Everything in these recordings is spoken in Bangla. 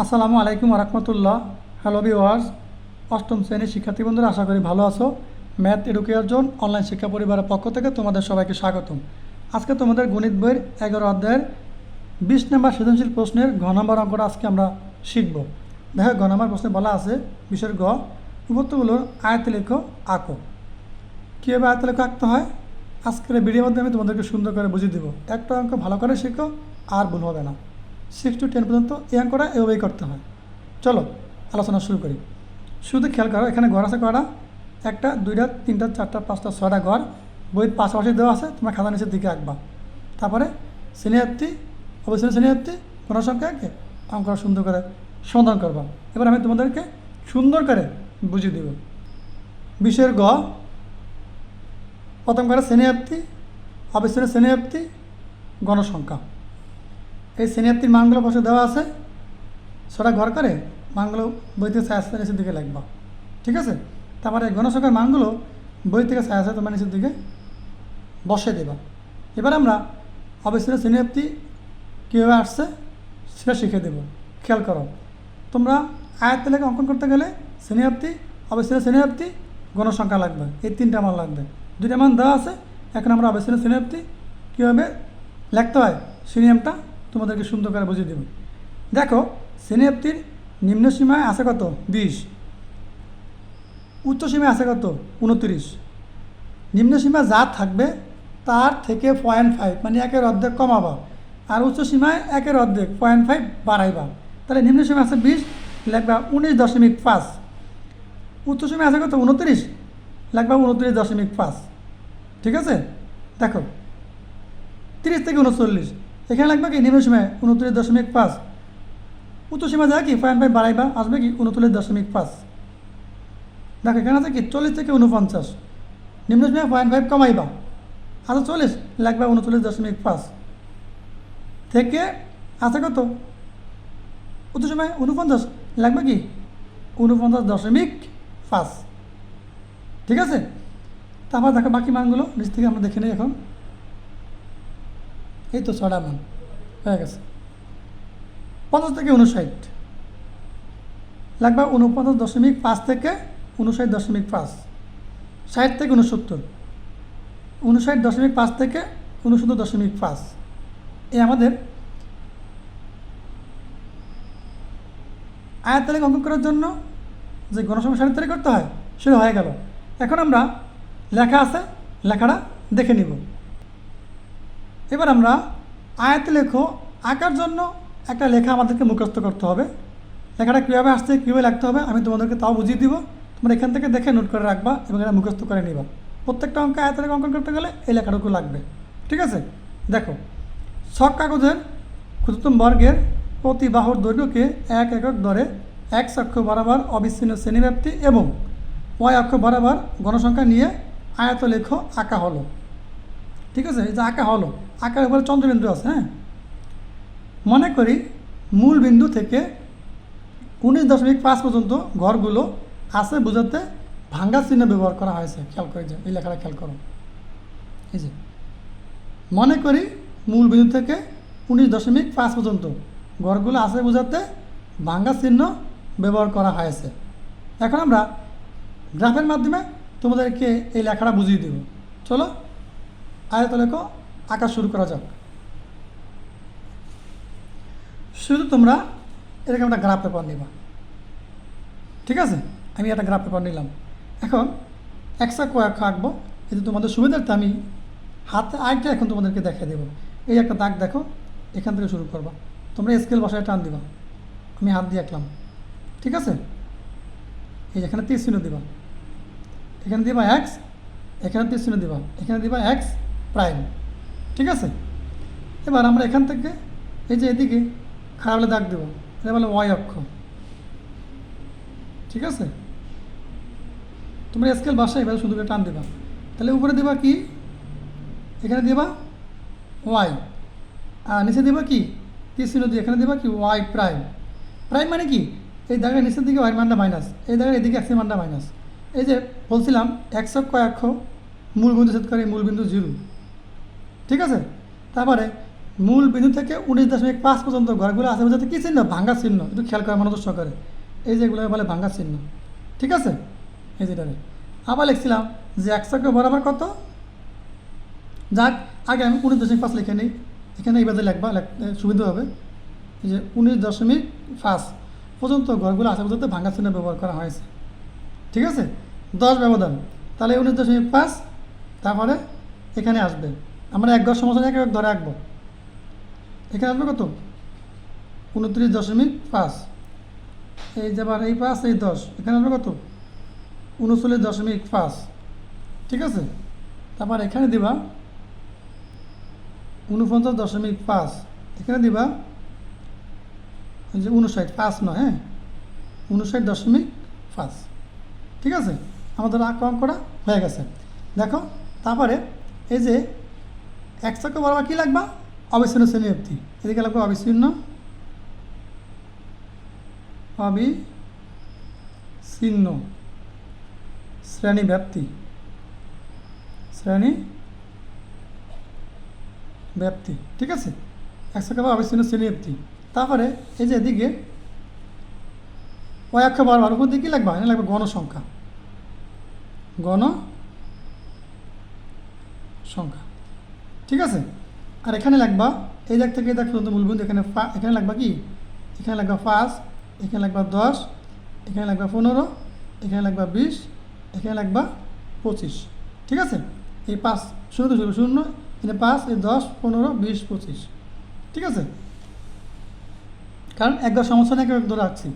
আসসালামু আলাইকুম রহমতুল্লাহ হ্যালো ভিওয়ার্স অষ্টম শ্রেণির শিক্ষার্থী বন্ধুরা, আশা করি ভালো আছো। ম্যাথ এডুকেয়ার জোন অনলাইন শিক্ষা পরিবারের পক্ষ থেকে তোমাদের সবাইকে স্বাগতম। আজকে তোমাদের গণিত বইয়ের এগারো অধ্যায়ের বিশ নম্বর সৃজনশীল প্রশ্নের ঘ নম্বর অঙ্কটা আজকে আমরা শিখব। দেখো, ঘ নম্বর প্রশ্নে বলা আছে, বিষয়ের গ উপত্যগুলোর আয়তে লেখো আঁকো কীভাবে আয়তে লেখো আঁকতে হয়? আজকের ভিডিওর মধ্যে আমি তোমাদেরকে সুন্দর করে বুঝিয়ে দেবো। একটা অঙ্ক ভালো করে শেখো, আর ভুল হবে না। সিক্স টু টেন পর্যন্ত এই অঙ্কটা এভাবেই করতে হয়। চলো, আলোচনা শুরু করি। শুধু খেয়াল করো, এখানে ঘর আছে কয়টা? একটা, দুইটা, তিনটা, চারটা, পাঁচটা, ছয়টা ঘর। বই পাশাপাশি দেওয়া আছে, তোমার খাতা নিচের দিকে আঁকবা। তারপরে শ্রেণীয়াত্রী অবশ্যই শ্রেণীয়াত্রী কোনো সংখ্যা আঁকে অঙ্কটা সুন্দর করে সমাধান করবা। এবার আমি তোমাদেরকে সুন্দর করে বুঝিয়ে দেব। বিষয়ের গ, প্রথম করে শ্রেণীয়াত্রী অবশ্যই শ্রেণীয়াত্রী গণসংখ্যা। এই শ্রেণীয়াত্রীর মানগুলো বসে দেওয়া আছে। সেটা ঘর করে মানগুলো বই থেকে ছায়া নিচের দিকে লিখবা। ঠিক আছে? তারপরে এই গণসংখ্যার মানগুলো বই থেকে ছায়া আছে তোমার নিচের দিকে বসে দেবা। এবার আমরা অবশ্যই শ্রেণীয়াপ্তি কীভাবে আসছে সেটা শিখে দেব। খেয়াল করো, তোমরা আয়ত্ত লেখা অঙ্কন করতে গেলে শ্রেণীয়াপ্তি অবশ্যই শ্রেণীয়াপ্তি গণসংখ্যা লাগবে। এই তিনটা মান লাগবে। দুইটা মান দেওয়া আছে। এখন আমরা অবশ্যই শ্রেণীয়াপ্তি কীভাবে লিখতে হয়, সেই তোমাদেরকে সুন্দর করে বুঝিয়ে দেব। দেখো শ্রেণীয়াপ্তির নিম্ন সীমায় আছে কত? বিশ। উচ্চ সীমায় আছে কত? উনত্রিশ। নিম্ন সীমা যা থাকবে, তার থেকে পয়েন্ট ফাইভ মানে একের অর্ধেক কমাবা। আর উচ্চ সীমায় একের অর্ধেক পয়েন্ট ফাইভ বাড়াইবা। তাহলে নিম্ন সীমা আছে বিশ, লাগবা উনিশ দশমিক পাঁচ। উচ্চ সীমা আছে কত? উনত্রিশ, লাগবা উনত্রিশ দশমিক পাঁচ। ঠিক আছে? দেখো, তিরিশ থেকে উনচল্লিশ এখানে লাগবে কি নিম্ন সীমায় উনত্রিশ দশমিক পাঁচ। উচ্চ সীমা যায় কি পয়েন্ট ফাইভ বাড়াইবা, আসবে কি উনচল্লিশ দশমিক পাঁচ। দেখো, এখানে আছে কি চল্লিশ থেকে উনপঞ্চাশ। নিম্ন সীমায় পয়েন্ট ফাইভ কমাইবা। আচ্ছা চল্লিশ লাগবে উনচল্লিশ দশমিক পাঁচ। থেকে আছে কত? উচ্চ সময় উনপঞ্চাশ লাগবে কি উনপঞ্চাশ দশমিক পাঁচ। ঠিক আছে? তারপর দেখো বাকি মানগুলো, নিচ থেকে আমরা দেখে নিই এখন। এই তো ছটা মান, হয়ে গেছে। পঞ্চাশ থেকে উনষাট লাগবে উনপঞ্চাশ দশমিক পাঁচ থেকে উনষাট দশমিক পাঁচ। ষাট থেকে উনসত্তর উনষাট দশমিক পাঁচ থেকে উনসত্তর দশমিক পাঁচ। এই আমাদের আয়াত তালিকা অঙ্কন করার জন্য যে গণসংখ্যা তৈরি করতে হয়, সেটা হয়ে গেল। এখন আমরা লেখা আছে, লেখাটা দেখে নিব। এবার আমরা আয়াত লেখো, আঁকার জন্য একটা লেখা আমাদেরকে মুখস্থ করতে হবে। লেখাটা কীভাবে আসছে, কীভাবে লাগতে হবে, আমি তোমাদেরকে তাও বুঝিয়ে দিব। তোমরা এখান থেকে দেখে নোট করে রাখবা এবং এটা মুখস্থ করে নিবা। প্রত্যেকটা অঙ্ক আয়াত লেখা অঙ্কন করতে গেলে এই লেখাটুকু লাগবে। ঠিক আছে? দেখো, ছক কাগজের ক্ষুদ্রতম বর্গের প্রতি বাহুর দৈর্ঘ্যকে এক একক দরে এক অক্ষ বরাবর অবিচ্ছিন্ন শ্রেণীব্যাপ্তি এবং ওয়াই অক্ষ বরাবর গণসংখ্যা নিয়ে আয়তলেখ আঁকা হলো। ঠিক আছে? এই যে আঁকা হলো। আঁকার উপরে চন্দ্রবিন্দু আছে হ্যাঁ? মনে করি মূল বিন্দু থেকে উনিশ দশমিক পাঁচ পর্যন্ত ঘরগুলো আছে বোঝাতে ভাঙ্গা চিহ্ন ব্যবহার করা হয়েছে। খেয়াল করে যে, এই লেখাটা খেয়াল করো। এই যে, মনে করি মূল বিন্দু থেকে উনিশ দশমিক পাঁচ পর্যন্ত ঘরগুলো আছে বোঝাতে ভাঙ্গা চিহ্ন ব্যবহার করা হয়েছে। এখন আমরা গ্রাফের মাধ্যমে তোমাদেরকে এই লেখাটা বুঝিয়ে দেব। চলো আয়ত লেখো আঁকা শুরু করা যাক। শুধু তোমরা এরকম একটা গ্রাফ পেপার নিবা। ঠিক আছে? আমি একটা গ্রাফ পেপার নিলাম। এখন একশো কয়েক আঁকবো। কিন্তু তোমাদের সুবিধার্থে আমি হাতে আরেকটা এখন তোমাদেরকে দেখিয়ে দেবো। এই একটা দাগ দেখো, এখান থেকে শুরু করবা। তোমরা স্কেল বসায় টান দিবা। আমি হাত দিয়ে আঁকলাম। ঠিক আছে? এই এখানে তীর চিহ্ন দিবা। এখানে দিবা এক্স এখানে তীর চিহ্ন দিবা। এখানে দিবা এক্স প্রাইম ঠিক আছে? এবার আমরা এখান থেকে এই যে এদিকে খারাপলে দাগ দেবো। এটা বলে ওয়াই অক্ষ। ঠিক আছে? তোমরা স্কেল বাসায় এবার শুধু টান দিবা। তাহলে উপরে দিবা কি? এখানে দিবা ওয়াই আর নিচে দিবা কি? চিহ্ন দিয়ে এখানে দিবা কি? ওয়াই প্রাইম প্রাইম মানে কি? এই দাগের নিচের দিকে ওয়াই মানটা মাইনাস এই দাগের এদিকে এক্সের মানটা মাইনাস এই যে বলছিলাম একশো কয়েক মূল বিন্দু ছেদ করে মূল বিন্দু জিরো ঠিক আছে? তারপরে মূল বিন্দু থেকে উনিশ দশমিক পাঁচ পর্যন্ত ঘরগুলো আছে বোঝাতে কী চিহ্ন? ভাঙ্গা চিহ্ন। একটু খেয়াল করে মনোযোগ সহকারে। এই যেগুলো বলে ভাঙ্গা চিহ্ন। ঠিক আছে? এই যেটারে আবার লিখছিলাম যে একশোকে বরাবর কত? যাক, আগে আমি উনিশ দশমিক পাঁচ লিখে নিই। এখানে এই বাদে লিখবা, লেখ- সুবিধা হবে। এই যে উনিশ দশমিক পাঁচ পর্যন্ত ঘরগুলো আছে বোঝাতে ভাঙ্গা চিহ্ন ব্যবহার করা হয়েছে। ঠিক আছে? দশ ব্যবধান। তাহলে উনিশ দশমিক পাঁচ, তারপরে এখানে আসবে। আমরা এক ঘর সমস্যা এক ধরে আঁকবো এখানে আসবে কত? উনত্রিশ দশমিক পাঁচ। এই যে আবার এই পাঁচ, এই দশ। এখানে আসবে কত? উনচল্লিশ দশমিক পাঁচ। ঠিক আছে? তারপর এখানে দিবা উনপঞ্চাশ দশমিক পাঁচ। এখানে দিবা যে উনষাট। পাঁচ নয় হ্যাঁ? উনষাট দশমিক পাঁচ। ঠিক আছে? আমাদের আঁক করা হয়ে গেছে। দেখো, তারপরে এই যে একশোকে বরাবর কী লাগবা? অবিচ্ছিন্ন শ্রেণি অব্দি এদিকে লাগবে অবিচ্ছিন্ন। অবিচ্ছিন্ন শ্রেণি ব্যাপ্তি শ্রেণি ব্যাপ্তি ঠিক আছে? একশো টাকা অবিচ্ছিন্ন শ্রেণি ব্যাপ্তি তারপরে এই যে এদিকে, ওই একশো বারবার। উপর দিকে কী লাগবে? এখানে লাগবে গণসংখ্যা। গণ সংখ্যা ঠিক আছে? আর এখানে লাগবা, এই দেখ থেকে দেখ পর্যন্ত মূলবিন্দু, এখানে পা- এখানে লাগবা কি? এখানে লাগবা পাঁচ, এখানে লাগবা দশ, এখানে লাগবা পনেরো, এখানে লাগবা বিশ, এখানে লাগবা পঁচিশ। ঠিক আছে? এই পাঁচ শূন্য তো শূন্য, এখানে পাঁচ, এই দশ, পনেরো, বিশ, পঁচিশ। ঠিক আছে? কারণ একবার সমস্যা নাকি ধরে রাখছি।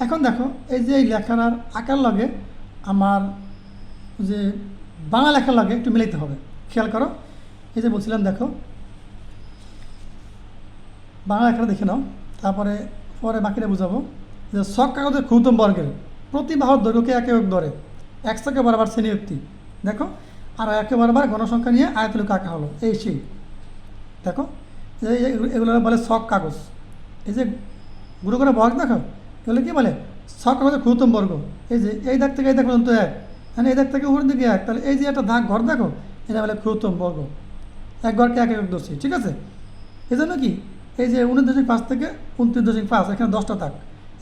এখন দেখো, এই যে এই লেখার আর আঁকার লগে আমার যে বাংলা লেখার লাগে একটু মিলাইতে হবে। খেয়াল করো এই যে বলছিলাম, দেখো। বাংলা লেখাটা দেখে নাও, তারপরে পরে বাকিটা বুঝাবো। যে শখ কাগজের ক্ষুদ্রতম বর্গের প্রতি বাহুর দৈর্ঘ্যকে একে এক ধরে একশোকে বারবার শ্রেণি ব্যক্তি দেখো, আর একে বারবার গণসংখ্যা নিয়ে আয়তলিক আঁকা হলো, এই সেই। দেখো এগুলো বলে শখ কাগজ। এই যে গুরু করে বর্গ দেখো, এগুলো কি বলে? শখ কাগজের ক্ষুদ্রতম বর্গ। এই যে এই দাগ থেকে এই দাগ পর্যন্ত এক মানে এই দাগ থেকে উপরের দিকে এক। তাহলে এই যে একটা দাগ ঘর দেখো, এটা বলে ক্ষুদ্রতম বর্গ। এক এক এক দোষী ঠিক আছে? এই জন্য কি? এই যে উনিশ দশমিক পাঁচ থেকে উনত্রিশ দশমিক পাঁচ, এখানে দশটা দাগ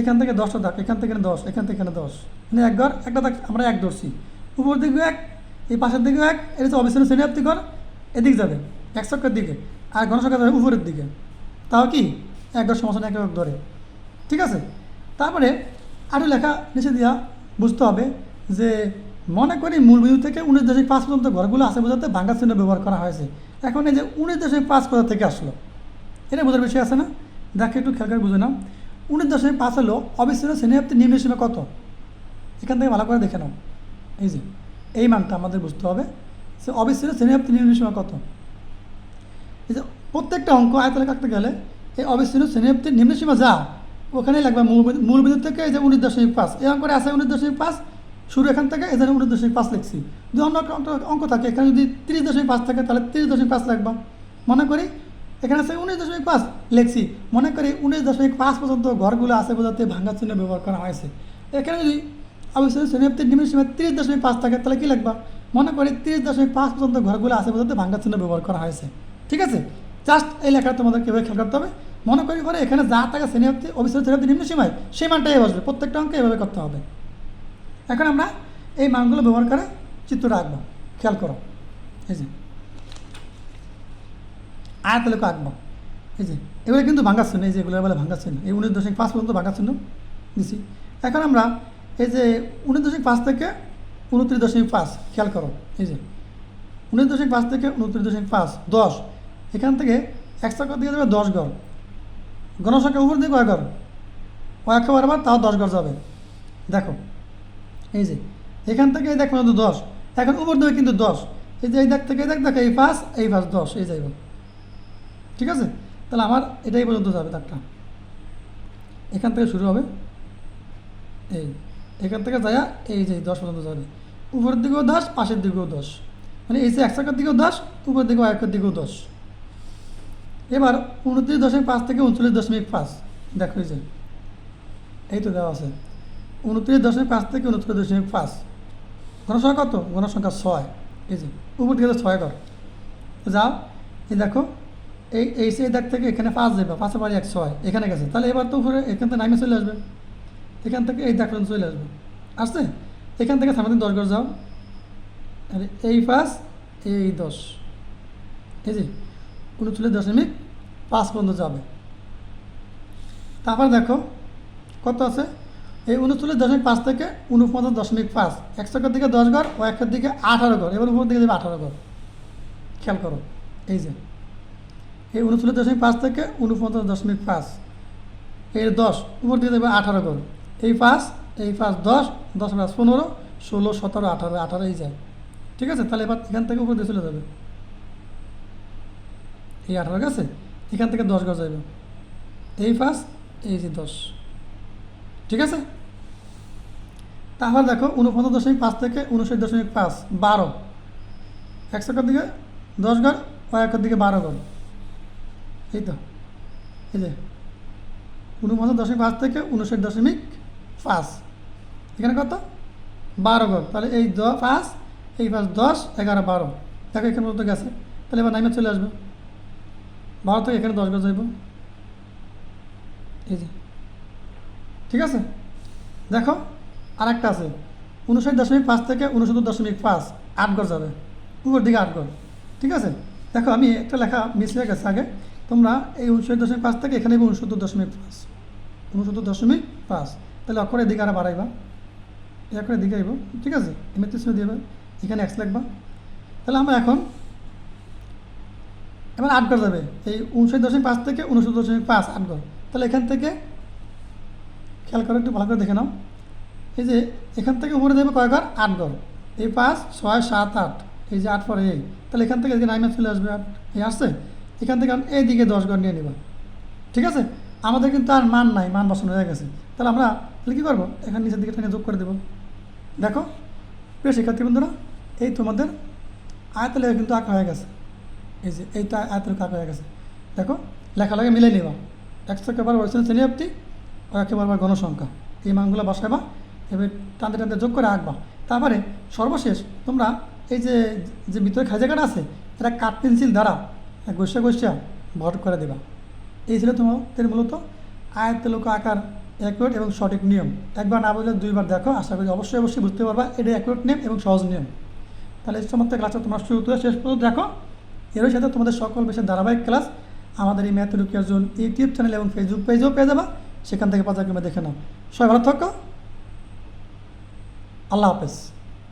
এখান থেকে দশটা দাগ এখান থেকে দশ, এখান থেকে এখানে দশ। মানে এক ঘর একটা দাগ আমরা এক ধরছি। উপর দিকে এক, এই পাশের দিকেও এক, এটা হচ্ছে অবিচ্ছিন্ন শ্রেণি ঘর, এদিক যাবে, এক চক্রের দিকে। আর গণসংখ্যা যাবে উপরের দিকে। তাও কি? এক ঘর সমস্যা এক এক ধরে। ঠিক আছে? তারপরে আরও লেখা নিচে দিয়া বুঝতে হবে যে মনে করি মূল বিন্দু থেকে উনিশ দশমিক পাঁচ পর্যন্ত ঘরগুলো আছে বোঝাতে ভাঙ্গা চিহ্ন ব্যবহার করা হয়েছে। এখন এই যে উনিশ দশমিক পাঁচ কোথা থেকে আসলো? এটা বোঝার বিষয় আছে না? দেখে একটু খেয়াল করে বুঝে নাও। উনিশ দশমিক পাঁচ হলো, অবিচ্ছিন্ন শ্রেণীব্যাপ্তি নিম্ন সীমা কত? এখান থেকে ভালো করে দেখে নাও। এই যে, এই মানটা আমাদের বুঝতে হবে সে অবিচ্ছিন্ন শ্রেণীব্যাপ্তি নিম্ন সীমা কত। এই যে প্রত্যেকটা অঙ্ক আয়তলে কাটতে গেলে এই অবিচ্ছিন্ন শ্রেণীব্যাপ্তির নিম্ন সীমা যা, ওখানেই লাগবে মূল মূল বিন্দু থেকে এই যে উনিশ দশমিক পাঁচ। এই অঙ্কটা আছে উনিশ দশমিক পাঁচ শুরু এখান থেকে এখানে উনিশ দশমিক পাঁচ লিখছি। যদি অন্য অঙ্ক- থাকে, এখানে যদি তিরিশ দশমিক পাঁচ থাকে, তাহলে তিরিশ দশমিক পাঁচ লাগবা। মনে করি এখানে আছে উনিশ দশমিক পাঁচ লিখছি। মনে করি উনিশ দশমিক পাঁচ পর্যন্ত ঘরগুলো আছে বোঝাতে ভাঙ্গা চিহ্ন ব্যবহার করা হয়েছে। এখানে যদি অবশ্যই শ্রেণীব্যাপ্তির নিম্ন সীমা তিরিশ দশমিক পাঁচ থাকে, তাহলে কী লাগবা? মনে করি তিরিশ দশমিক পাঁচ পর্যন্ত ঘরগুলো আছে বোঝাতে ভাঙ্গা চিহ্ন ব্যবহার করা হয়েছে। ঠিক আছে? জাস্ট এই লেখাটা তোমাদের কীভাবে খেয়াল করতে হবে? মনে করি পরে এখানে যা থাকে শ্রেণীব্যাপ্তি অবশ্যই শ্রেণীব্যাপ্তি নিম্ন সীমায় সেই মানটাই বসবে। প্রত্যেকটা অঙ্কে এভাবে করতে হবে। এখন আমরা এই মানগুলো ব্যবহার করে চিত্রটা আঁকবো। খেয়াল করো। এই যে। আয়াতলেখ আঁকবো। এই যে। এগুলো কিন্তু ভাঙ্গা চিহ্ন এই যে এগুলো ভাঙ্গা চিহ্ন এই উনিশ দশমিক পাঁচ পর্যন্ত ভাঙ্গা চিহ্ন দিছি। এখন আমরা এই যে উনিশ দশমিক পাঁচ থেকে উনত্রিশ দশমিক পাঁচ, খেয়াল করো। এই যে। উনিশ দশমিক পাঁচ থেকে উনত্রিশ দশমিক পাঁচ, দশ। এখান থেকে একশো দিয়ে দেবে দশ ঘর। গণসংখ্যা উপর দিয়ে কয় ঘর কয়েকশো বারবার তাও দশ ঘর যাবে। দেখো। এই যে, এখান থেকে এই দেখ পর্যন্ত দশ। এখন উপর দেবে কিন্তু দশ। এই যে, এই দেখ থেকে, এই দেখ দেখো এই পাঁচ এই পাঁচ দশ, এই যাইব। ঠিক আছে? তাহলে আমার এটাই পর্যন্ত যাবে দাগটা এখান থেকে শুরু হবে। এই, এখান থেকে যায় এই যে দশ পর্যন্ত যাবে। উপরের দিকেও দশ, পাশের দিকেও দশ। মানে এই যে এক একশোকের দিকেও দশ উপরের দিকেও একের দিকেও দশ। এবার উনত্রিশ দশমিক পাঁচ থেকে উনচল্লিশ দশমিক পাঁচ। দেখো এই যে, এই তো দেওয়া আছে। উনত্রিশ দশমিক পাঁচ থেকে উনত্রিশ দশমিক পাঁচ। গণসংখ্যা কত? গণসংখ্যা ছয়। এই যে, উপর তো ছয় তো যাও, এই দেখো, এই এই সেই দাগ থেকে এখানে পাঁচ যাবে পাঁচে বাড়ি এক, ছয়, এখানে গেছে। তাহলে এবার তো উপরে এখান থেকে নামে চলে আসবে। এখান থেকে এই দাগ চলে আসবে। আসছে? এখান থেকে সামনে দশ ঘর যাও। আর, এই পাঁচ, এই দশ। এই যে, উনচল্লিশ দশমিক পাঁচ পর্যন্ত যাবে। তারপর দেখো, কত আছে? এই উনচল্লিশ দশমিক পাঁচ থেকে উনপঞ্চাশ দশমিক পাঁচ। একশোকের দিকে দশ ঘর ও একের দিকে আঠারো ঘর। এবার উপর দিকে দেবে আঠারো ঘর। খেয়াল করো, এই যে। এই উনচল্লিশ দশমিক পাঁচ থেকে উনপঞ্চাশ দশমিক পাঁচ। এর দশ, উপর দিকে দেবে আঠারো ঘর। এই পাঁচ এই পাঁচ দশ দশ পাঁচ পনেরো, ষোলো, সতেরো, আঠারো আঠারো, এই যায় ঠিক আছে? তাহলে এবার এখান থেকে উপর দিয়ে চলে যাবে। এই আঠারো গেছে? এখান থেকে দশ ঘর যাবে এই পাঁচ, এই যে দশ। ঠিক আছে? তাহলে দেখো উনপঞ্চাশ দশমিক পাঁচ থেকে উনষাট দশমিক পাঁচ, বারো। একশোটার দিকে দশ ঘর ও একের দিকে বারো ঘর। এই তো। এই যে, উনপঞ্চাশ দশমিক পাঁচ থেকে উনষাট দশমিক পাঁচ। এখানে কত? বারো ঘর। তাহলে এই দ পাঁচ, এই পাঁচ দশ, এগারো, বারো। দেখো এখানে মতো গেছে। তাহলে এবার নাইমে চলে আসবে। বারো থেকে এখানে দশ ঘর যাইব। এই যে। ঠিক আছে? দেখো আরেকটা আছে, উনষাট দশমিক পাঁচ থেকে উনসত্তর দশমিক পাঁচ, আট ঘর যাবে উপর দিকে আট ঘর ঠিক আছে? দেখো, আমি একটা লেখা মিস হয়ে গেছে আগে। তোমরা এই উনষাট দশমিক পাঁচ থেকে এখানে উনসত্তর দশমিক পাঁচ। উনসত্তর দশমিক পাঁচ। তাহলে অক্ষরের দিকে আরও বাড়াইবা। এই অক্ষরের দিকে আইব, ঠিক আছে? এমনিতে শুনে এখানে এক্স লিখবা। তাহলে আমরা এখন, এবার আট ঘর যাবে এই উনষাট দশমিক পাঁচ থেকে উনসত্তর দশমিক পাঁচ, আট ঘর তাহলে এখান থেকে খেয়াল করে, একটু ভালো করে দেখে নাও। এই যে এখান থেকে উপরে দেবে কয় ঘর? আট ঘর। এই পাঁচ, ছয়, সাত, আট। এই যে আট পরে এই। তাহলে এখান থেকে নাইমে চলে আসবে। আট এই আসছে? এখান থেকে আমি এইদিকে দশ ঘর নিয়ে নেব। ঠিক আছে? আমাদের কিন্তু আর মান নাই, মান বসানো হয়ে গেছে। তাহলে আমরা তাহলে কী করব? এখানে নিচের দিকে টেনে যোগ করে দেবো। দেখো, প্রিয় শিক্ষার্থী বন্ধুরা, এই তোমাদের আয়তলে কিন্তু আঁকা হয়ে গেছে। এই যে এইটা আয়তলে আঁকা হয়ে গেছে। দেখো লেখা লেখালেখা মিলে নিবা। একশো একেবারে ওয়েস্টার্ন শ্রেণি ও একেবারে গণসংখ্যা। এই মানগুলো বসাবা এবার টানতে টানতে যোগ করে আঁকবা। তারপরে সর্বশেষ তোমরা এই যে যে ভিতরে খাই জায়গাটা আছে এটা কাঠ পেন্সিল দ্বারা গোসা গোসা ভর করে দেবা। এই ছিল তোমাদের মূলত আয়তলোক আকার অ্যাকুরেট এবং সঠিক নিয়ম। একবার না বুঝলে দুইবার দেখো, আশা করি অবশ্যই অবশ্যই বুঝতে পারবা এটা অ্যাকুরেট নিয়ম এবং সহজ নিয়ম। তাহলে সমস্ত ক্লাসটা তোমরা শুরু থেকে শেষ পর্যন্ত দেখো। এর সাথে তোমাদের সকল বিষয়ের ধারাবাহিক ক্লাস আমাদের এই ম্যাথ রুকিয়ার জোন ইউটিউব চ্যানেল এবং ফেসবুক পেজেও পেয়ে যাবা। সেখান থেকে পাঁচ দেখে নাও। সবাই ভালো থাকো। আল্লাহ হাফেজ।